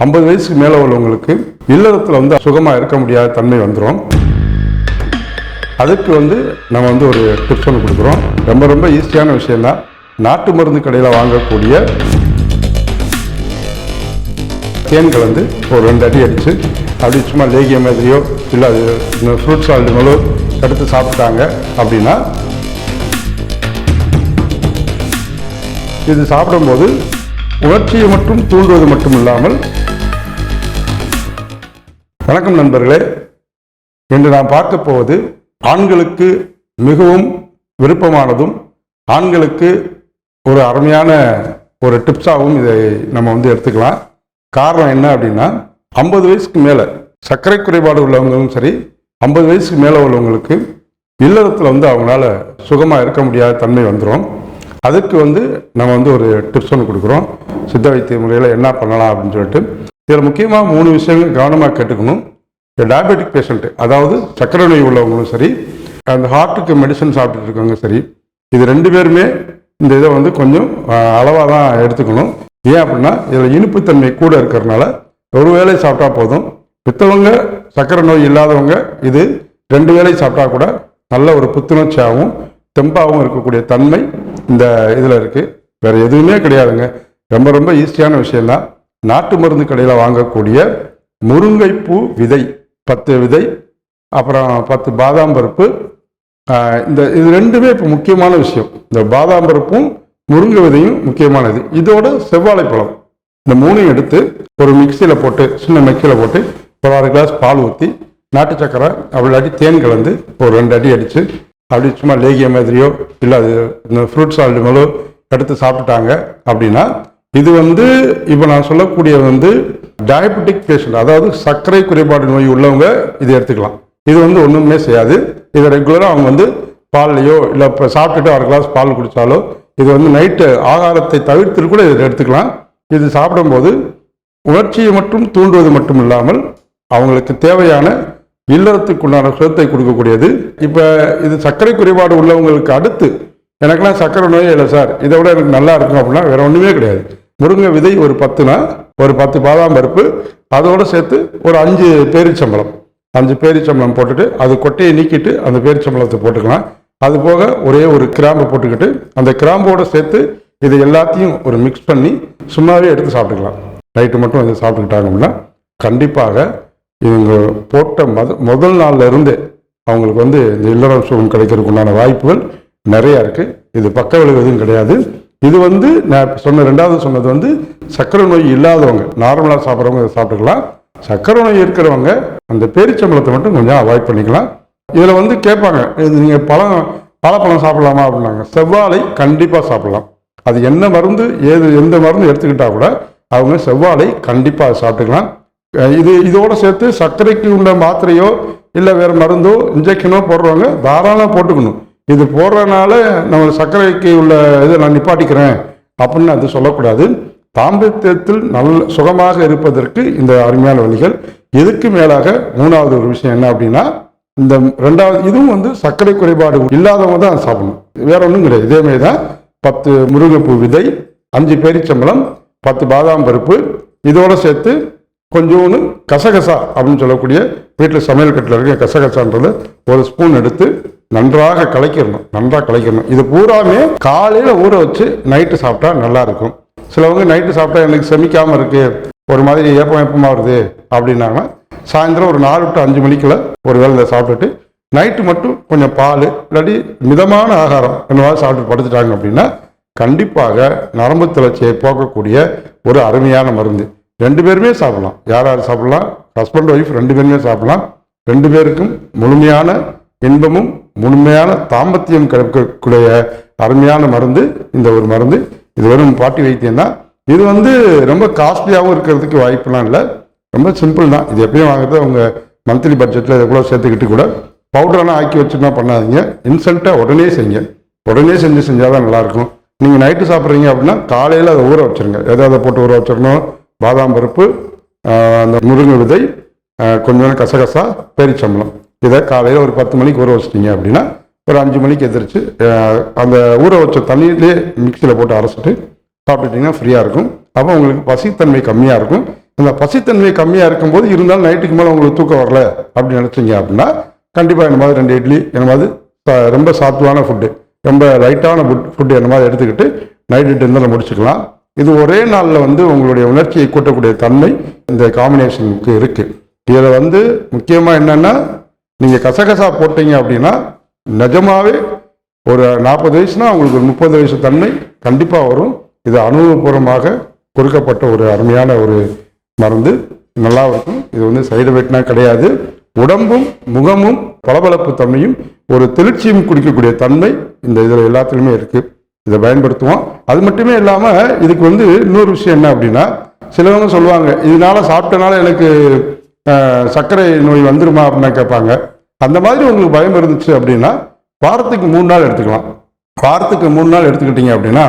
ஐம்பது வயசுக்கு மேலே உள்ளவங்களுக்கு இல்லறத்தில் வந்து சுகமாக இருக்க முடியாத தன்மை வந்துடும் அதுக்கு வந்து நம்ம வந்து ஒரு டிப்ஸ் ஒன்று கொடுக்குறோம். ரொம்ப ரொம்ப ஈஸியான விஷயம்தான். நாட்டு மருந்து கடையில் வாங்கக்கூடிய தேன் கலந்து ஒரு ரெண்டு அடி அடித்து அப்படி சும்மா லேகிய மாதிரியோ இல்லை அது இந்த ஃப்ரூட் சால்ட்டுங்களோ எடுத்து சாப்பிட்டாங்க அப்படின்னா இது சாப்பிடும்போது உணர்ச்சியை மட்டும் தூண்டுவது மட்டும் இல்லாமல் வணக்கம் நண்பர்களே. இன்று நாம் பார்க்க போவது ஆண்களுக்கு மிகவும் விருப்பமானதும் ஆண்களுக்கு ஒரு அருமையான ஒரு டிப்ஸாகவும் இதை நம்ம வந்து எடுத்துக்கலாம். காரணம் என்ன அப்படின்னா ஐம்பது வயசுக்கு மேலே சர்க்கரை குறைபாடு உள்ளவங்களும் சரி ஐம்பது வயசுக்கு மேலே உள்ளவங்களுக்கு இல்லறத்தில் வந்து அவங்களால சுகமாக இருக்க முடியாத தன்மை வந்துடும் அதுக்கு வந்து நம்ம வந்து ஒரு டிப்ஸ் ஒன்று கொடுக்குறோம். சித்த வைத்திய முறையில் என்ன பண்ணலாம் அப்படின்னு சொல்லிட்டு இதில் முக்கியமாக மூணு விஷயங்கள் கவனமாக கேட்டுக்கணும். டயபெட்டிக் பேஷண்ட்டு அதாவது சர்க்கரை நோய் உள்ளவங்களும் சரி அந்த ஹார்ட்டுக்கு மெடிசன் சாப்பிட்டுட்டு இருக்கவங்க சரி இது ரெண்டு பேருமே இந்த இதை வந்து கொஞ்சம் அளவாக தான் எடுத்துக்கணும். ஏன் அப்படின்னா இதில் இனிப்புத்தன்மை கூட இருக்கிறதுனால ஒரு வேளை சாப்பிட்டா போதும். பித்தவங்க சர்க்கரை நோய் இல்லாதவங்க இது ரெண்டு வேளை சாப்பிட்டா கூட நல்ல ஒரு புத்துணர்ச்சியாகவும் தெம்பாகவும் இருக்கக்கூடிய தன்மை இந்த இதில் இருக்குது வேறு எதுவுமே கிடையாதுங்க. ரொம்ப ரொம்ப ஈஸியான விஷயம்தான். நாட்டு மருந்து கடையில் வாங்கக்கூடிய முருங்கைப்பூ விதை பத்து விதை அப்புறம் பத்து பாதாம் பருப்பு. இந்த இது ரெண்டுமே இப்போ முக்கியமான விஷயம். இந்த பாதாம் பருப்பும் முருங்கை விதையும் முக்கியமானது. இதோட செவ்வாழைப்பழம் இந்த மூணையும் எடுத்து ஒரு மிக்சியில் போட்டு சின்ன மிக்சியில் போட்டு ஒரு அரை கிளாஸ் பால் ஊற்றி நாட்டு சக்கரை அவ்வளோ தேன் கலந்து ஒரு ரெண்டு அடி அடித்து அப்படி சும்மா லேகிய மாதிரியோ இல்லை அது இந்த ஃப்ரூட் சால்டுங்களோ எடுத்து சாப்பிட்டாங்க அப்படின்னா இது வந்து இப்போ நான் சொல்லக்கூடிய வந்து டயபெட்டிக் பேஷண்ட் அதாவது சர்க்கரை குறைபாடு நோய் உள்ளவங்க இதை எடுத்துக்கலாம். இது வந்து ஒன்றுமே செய்யாது. இதை ரெகுலராக அவங்க வந்து பால்லையோ இல்லை இப்போ சாப்பிட்டுட்டு அரை கிளாஸ் பால் குடித்தாலோ இது வந்து நைட்டு ஆகாரத்தை தவிர்த்து கூட இதை எடுத்துக்கலாம். இது சாப்பிடும்போது உணர்ச்சியை மட்டும் தூண்டுவது மட்டும் இல்லாமல் அவங்களுக்கு தேவையான இல்லறத்துக்குண்டான சுகத்தை கொடுக்கக்கூடியது. இப்போ இது சர்க்கரை குறைபாடு உள்ளவங்களுக்கு அடுத்து எனக்குலாம் சர்க்கரை நோயே இல்லை சார். இதை விட எனக்கு நல்லா இருக்கும் அப்படின்னா வேற ஒன்றுமே கிடையாது. முருங்கை விதை ஒரு பத்துனா ஒரு பத்து பாதாம் பருப்பு அதோடு சேர்த்து ஒரு அஞ்சு பேரிச்சம்பளம் அஞ்சு பேரிச்சம்பளம் போட்டுட்டு அது கொட்டையை நீக்கிட்டு அந்த பேரிச்சம்பளத்தை போட்டுக்கலாம். அது போக ஒரே ஒரு கிராம்பு போட்டுக்கிட்டு அந்த கிராம்போட சேர்த்து இது எல்லாத்தையும் ஒரு மிக்ஸ் பண்ணி சும்மாவே எடுத்து சாப்பிட்டுக்கலாம். நைட்டு மட்டும் இதை சாப்பிட்டுக்கிட்டாங்க அப்படின்னா கண்டிப்பாக இவங்க போட்ட மத முதல் நாள்ல இருந்தே அவங்களுக்கு வந்து இந்த இல்லறம் சுகம் கிடைக்கிறதுக்கு உண்டான வாய்ப்புகள் நிறையா இருக்குது இது பக்க விளைவு எதுவும் கிடையாது. இது வந்து நான் சொன்ன ரெண்டாவது சொன்னது வந்து சர்க்கரை நோய் இல்லாதவங்க நார்மலாக சாப்பிட்றவங்க இதை சாப்பிட்டுக்கலாம். சர்க்கரை நோய் இருக்கிறவங்க அந்த பேரிச்சம்பளத்தை மட்டும் கொஞ்சம் அவாய்ட் பண்ணிக்கலாம். இதில் வந்து கேட்பாங்க இது நீங்கள் பழம் பழப்பழம் சாப்பிடலாமா அப்படின்னாங்க. செவ்வாழை கண்டிப்பாக சாப்பிடலாம். அது என்ன மருந்து ஏது எந்த மருந்து எடுத்துக்கிட்டால் கூட அவங்க செவ்வாழை கண்டிப்பாக சாப்பிட்டுக்கலாம். இது இதோடு சேர்த்து சர்க்கரைக்கு உள்ள மாத்திரையோ இல்லை வேறு மருந்தோ இன்ஜெக்ஷனோ போடுறவங்க தாராளமாக போட்டுக்கணும். இது போடுறதுனால நம்ம சர்க்கரைக்கு உள்ள இதை நான் நிப்பாட்டிக்கிறேன் அப்படின்னு அது சொல்லக்கூடாது. தாம்பத்தியத்தில் நல்ல சுகமாக இருப்பதற்கு இந்த அருமையான வழிகள். இதுக்கு மேலாக மூணாவது ஒரு விஷயம் என்ன அப்படின்னா இந்த ரெண்டாவது இதுவும் வந்து சர்க்கரை குறைபாடு இல்லாதவங்க தான் சாப்பிடணும். வேற ஒன்றும் கிடையாது. இதே மாதிரி தான் பத்து முருங்கைப்பூ விதை அஞ்சு பேரிச்சம்பளம் பத்து பாதாம் பருப்பு இதோட சேர்த்து கொஞ்சோன்னு கசகசா அப்படின்னு சொல்லக்கூடிய வீட்டில் சமையல் கட்டில் இருக்க கசகசான்றது ஒரு ஸ்பூன் எடுத்து நன்றாக கலைக்கிறணும் நன்றாக கலைக்கிறணும் இது பூராமே காலையில் ஊற வச்சு நைட்டு சாப்பிட்டா நல்லா இருக்கும். சிலவங்க நைட்டு சாப்பிட்டா எனக்கு செமிக்காமல் இருக்கு ஒரு மாதிரி ஏப்பம் ஏப்பமாக வருது அப்படின்னாங்கன்னா சாயந்தரம் ஒரு நாலு டு அஞ்சு மணிக்குள்ள ஒரு வேளை இதை சாப்பிட்டுட்டு நைட்டு மட்டும் கொஞ்சம் பால் இல்லாட்டி மிதமான ஆகாரம் என்னவாவது சாப்பிட்டு படுத்துட்டாங்க அப்படின்னா கண்டிப்பாக நரம்பு தளர்ச்சியை போக்கக்கூடிய ஒரு அருமையான மருந்து. ரெண்டு பேருமே சாப்பிடலாம். யார் யார் சாப்பிடலாம்? ஹஸ்பண்ட் ஒய்ஃப் ரெண்டு பேருமே சாப்பிடலாம். ரெண்டு பேருக்கும் முழுமையான இன்பமும் முழுமையான தாம்பத்தியம் கிடைக்கக்கூடிய அருமையான மருந்து இந்த ஒரு மருந்து. இது வெறும் பாட்டி வைத்தியம் தான் இது வந்து ரொம்ப காஸ்ட்லியாகவும் இருக்கிறதுக்கு வாய்ப்புலாம் இல்லை. ரொம்ப சிம்பிள் தான். இது எப்பயும் வாங்குறது அவங்க மந்த்லி பட்ஜெட்டில் இதை கூட சேர்த்துக்கிட்டு கூட பவுடரெல்லாம் ஆக்கி வச்சுன்னா பண்ணாதீங்க. இன்ஸ்டண்ட்டாக உடனே செய்யுங்க. உடனே செஞ்சு செஞ்சால் தான் நல்லாயிருக்கும். நீங்கள் நைட்டு சாப்பிட்றீங்க அப்படின்னா காலையில் அதை ஊற வச்சுருங்க. எதாவது போட்டு ஊற வச்சிடணும். பாதாம் பருப்பு அந்த முருங்கை விதை கொஞ்சம் கசகசா பேரிச்சம்பளம் இதை காலையில் ஒரு பத்து மணிக்கு ஊற வச்சிட்டிங்க அப்படின்னா ஒரு அஞ்சு மணிக்கு எதிரிச்சு அந்த ஊற வச்ச தண்ணியிலே மிக்சியில் போட்டு அரைச்சிட்டு சாப்பிட்டுட்டிங்கன்னா ஃப்ரீயாக இருக்கும். அப்போ உங்களுக்கு பசித்தன்மை கம்மியாக இருக்கும். அந்த பசித்தன்மை கம்மியாக இருக்கும்போது இருந்தாலும் நைட்டுக்கு மேலே உங்களுக்கு தூக்கம் வரல அப்படின்னு நினச்சிங்க அப்படின்னா கண்டிப்பாக என்ன மாதிரி ரெண்டு இட்லி என்ன மாதிரி ரொம்ப சாத்துவான ஃபுட்டு ரொம்ப லைட்டான ஃபுட் ஃபுட்டு என்ன மாதிரி எடுத்துக்கிட்டு நைட்டு டின்னரில் முடிச்சுக்கலாம். இது ஒரே நாளில் வந்து உங்களுடைய உணர்ச்சியை கூட்டக்கூடிய தன்மை இந்த காம்பினேஷனுக்கு இருக்குது இதில் வந்து முக்கியமாக என்னென்னா நீங்கள் கசகசா போட்டீங்க அப்படின்னா நிஜமாவே ஒரு நாற்பது வயசுனா உங்களுக்கு ஒரு முப்பது வயசு தன்மை கண்டிப்பாக வரும். இது அனுபவபூர்வமாக கொடுக்கப்பட்ட ஒரு அருமையான ஒரு மருந்து. நல்லா இருக்கும். இது வந்து சைடு எஃபெக்ட்னா கிடையாது. உடம்பும் முகமும் பளபளப்பு தன்மையும் ஒரு தெளிர்ச்சியும் குடிக்கக்கூடிய தன்மை இந்த இதில் எல்லாத்துலேயுமே இருக்குது இதை பயன்படுத்துவோம். அது மட்டுமே இல்லாமல் இதுக்கு வந்து இன்னொரு விஷயம் என்ன அப்படின்னா சிலவங்க சொல்லுவாங்க இதனால சாப்பிட்டனால எனக்கு சர்க்கரை நோய் வந்துருமா அப்படின்னு கேட்பாங்க. அந்த மாதிரி உங்களுக்கு பயம் இருந்துச்சு அப்படின்னா வாரத்துக்கு மூணு நாள் எடுத்துக்கலாம். வாரத்துக்கு மூணு நாள் எடுத்துக்கிட்டீங்க அப்படின்னா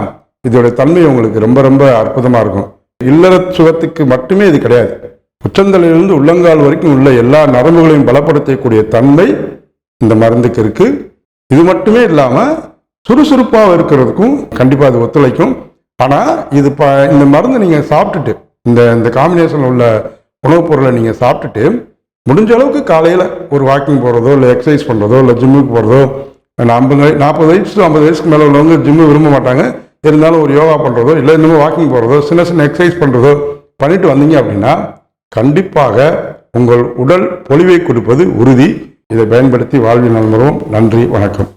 இதோட தன்மை உங்களுக்கு ரொம்ப ரொம்ப அற்புதமாக இருக்கும். இல்லற சுகத்துக்கு மட்டுமே இது கிடையாது. உச்சந்தலையிலிருந்து உள்ளங்கால் வரைக்கும் உள்ள எல்லா நரம்புகளையும் பலப்படுத்தக்கூடிய தன்மை இந்த மருந்துக்கு இருக்குது இது மட்டுமே இல்லாமல் சுறுசுறுப்பாக இருக்கிறதுக்கும் கண்டிப்பாக அது ஒத்துழைக்கும். ஆனால் இது ப இந்த மருந்து நீங்கள் சாப்பிட்டுட்டு இந்த இந்த காம்பினேஷனில் உள்ள உணவுப் பொருளை நீங்கள் சாப்பிட்டுட்டு முடிஞ்ச அளவுக்கு காலையில் ஒரு வாக்கிங் போகிறதோ இல்லை எக்ஸசைஸ் பண்ணுறதோ இல்லை ஜிம்முக்கு போகிறதோ ஐம்பது நாற்பது வயசு ஐம்பது வயசுக்கு மேலே உள்ளவங்க ஜிம்மு விரும்ப மாட்டாங்க. இருந்தாலும் ஒரு யோகா பண்ணுறதோ இல்லை இன்னமும் வாக்கிங் போகிறதோ சின்ன சின்ன எக்ஸசைஸ் பண்ணுறதோ பண்ணிட்டு வந்தீங்க அப்படின்னா கண்டிப்பாக உங்கள் உடல் பொலிவை கொடுப்பது உறுதி. இதை பயன்படுத்தி வாழ்வில் நல்மரும் நன்றி வணக்கம்.